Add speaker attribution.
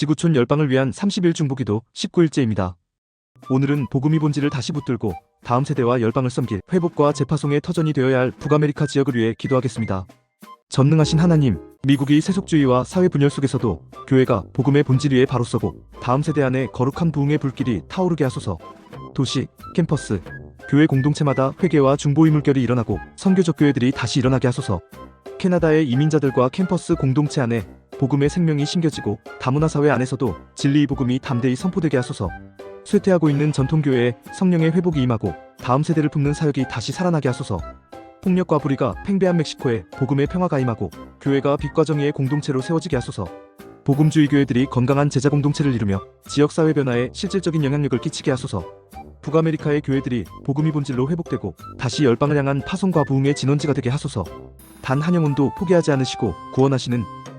Speaker 1: 지구촌 열방을 위한 30일 중보기도 19일째입니다. 오늘은 복음이 본질을 다시 붙들고 다음 세대와 열방을 섬길 회복과 재파송의 터전이 되어야 할 북아메리카 지역을 위해 기도하겠습니다. 전능하신 하나님, 미국이 세속주의와 사회 분열 속에서도 교회가 복음의 본질 위에 바로 서고 다음 세대 안에 거룩한 부흥의 불길이 타오르게 하소서. 도시, 캠퍼스, 교회 공동체마다 회개와 중보의 물결이 일어나고 선교적 교회들이 다시 일어나게 하소서. 캐나다의 이민자들과 캠퍼스 공동체 안에 복음의 생명이 심겨지고 다문화 사회 안에서도 진리의 복음이 담대히 선포되게 하소서. 쇠퇴하고 있는 전통교회에 성령의 회복이 임하고 다음 세대를 품는 사역이 다시 살아나게 하소서. 폭력과 불의가 팽배한 멕시코에 복음의 평화가 임하고 교회가 빛과 정의의 공동체로 세워지게 하소서. 복음주의 교회들이 건강한 제자 공동체를 이루며 지역 사회 변화에 실질적인 영향력을 끼치게 하소서. 북아메리카의 교회들이 복음이 본질로 회복되고 다시 열방을 향한 파송과 부흥의 진원지가 되게 하소서. 단 한 영혼도 포기하지 않으시고 구원하시는